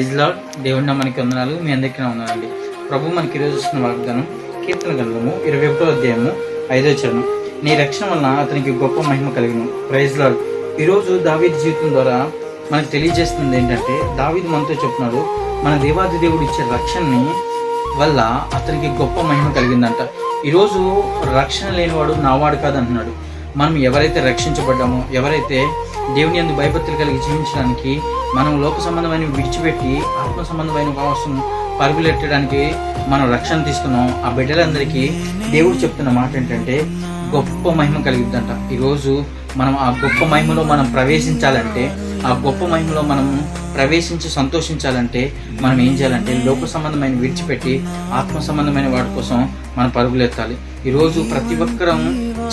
ఇజ్లా దేవుడిన మనకి వందనాలు. మీ అందరికీ నా వందనాలండి ప్రభు మనకి ఈరోజు వస్తున్న వాగ్దానం కీర్తన గ్రంథము ఇరవై ఒకటో అధ్యాయము ఐదో చరణం. నీ రక్షణ వలన అతనికి గొప్ప మహిమ కలిగిన. ప్రైజ్ లాడ్ ఈరోజు దావీద్ జీవితం ద్వారా మనకు తెలియజేస్తుంది ఏంటంటే దావీద్ మనతో చెప్తున్నాడు మన దేవాది దేవుడు ఇచ్చే రక్షణని వల్ల అతనికి గొప్ప మహిమ కలిగిందంట. ఈరోజు రక్షణ లేనివాడు నావాడు కాదు అంటున్నాడు మనం ఎవరైతే రక్షించబడ్డామో ఎవరైతే దేవుని అందు భయభక్తులు కలిగి జీవించడానికి మనం లోక సంబంధమైన విడిచిపెట్టి ఆత్మ సంబంధమైన కోసం పరుగులెట్టడానికి మనం రక్షణ తీసుకున్నాం. ఆ బిడ్డలందరికీ దేవుడు చెప్తున్న మాట ఏంటంటే గొప్ప మహిమ కలిగిద్దంట. ఈరోజు మనం ఆ గొప్ప మహిమలో మనం ప్రవేశించాలంటే ఆ గొప్ప మహిమలో మనం ప్రవేశించి సంతోషించాలంటే మనం ఏం చేయాలంటే లోక సంబంధమైన విడిచిపెట్టి ఆత్మ సంబంధమైన వాటి కోసం మనం పరుగులెత్తాలి. ఈరోజు ప్రతి ఒక్కరం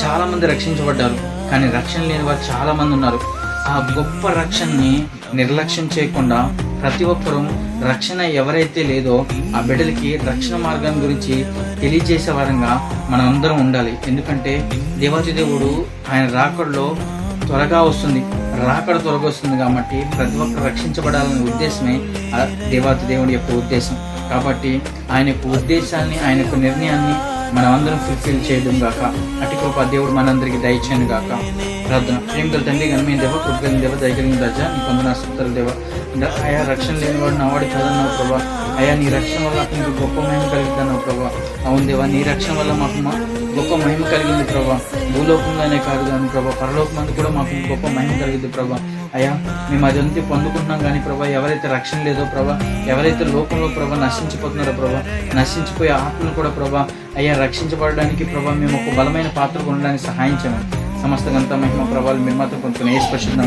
చాలామంది రక్షించబడ్డారు కానీ రక్షణ లేని వారు చాలామంది ఉన్నారు. ఆ గొప్ప రక్షణని నిర్లక్ష్యం చేయకుండా ప్రతి ఒక్కరూ రక్షణ ఎవరైతే లేదో ఆ బిడ్డలకి రక్షణ మార్గం గురించి తెలియజేసే వారంగా మనమందరం ఉండాలి. ఎందుకంటే దేవాతి దేవుడు ఆయన రాకడలో త్వరగా వస్తుంది. రాకడ త్వరగా వస్తుంది కాబట్టి ప్రతి ఒక్కరు రక్షించబడాలనే ఉద్దేశమే దేవాతి దేవుడి యొక్క ఉద్దేశం. కాబట్టి ఆయన యొక్క ఉద్దేశాన్ని ఆయన యొక్క నిర్ణయాన్ని మనం అందరం ఫుల్ఫిల్ చేయడం గాక. అటు కృప దేవుడు మనందరికీ దయచేయను గాక. ప్రార్థన. ప్రేమగల తండ్రి కానీ మీ దేవ కృపగలిగిన దేవ దయగలిగిన దర్జా నీ కొందరు ఆసక్తుల దేవ. అయా రక్షణ లేని వాడు నా కాదన్నావు ప్రభా. అయా నీ రక్షణ వల్ల నీకు గొప్ప మహిమ కలిగిద్దన్నావు ప్రభా. అవును దేవా నీ రక్షణ వల్ల మాకు మా గొప్ప మహిమ కలిగింది ప్రభా. భూలోకంలోనే కాదు కానీ ప్రభా పరలోకమందు కూడా మాకు గొప్ప మహిమ కలిగింది ప్రభా. అయ్యా మేము అదంతా పొందుకుంటున్నాం కానీ ప్రభా ఎవరైతే రక్షణ లేదో ప్రభా ఎవరైతే లోకంలో ప్రభా నశించిపోతున్నారో ప్రభా నశించిపోయే ఆత్మలు కూడా ప్రభా అయ్యా రక్షించబడడానికి ప్రభా మేము ఒక బలమైన పాత్ర ఉండడానికి సహాయం చేయమని సమస్త గంత మహిమ ప్రభావాలు మీరు మాత్రం కొంచెం ఏ స్పష్టంగా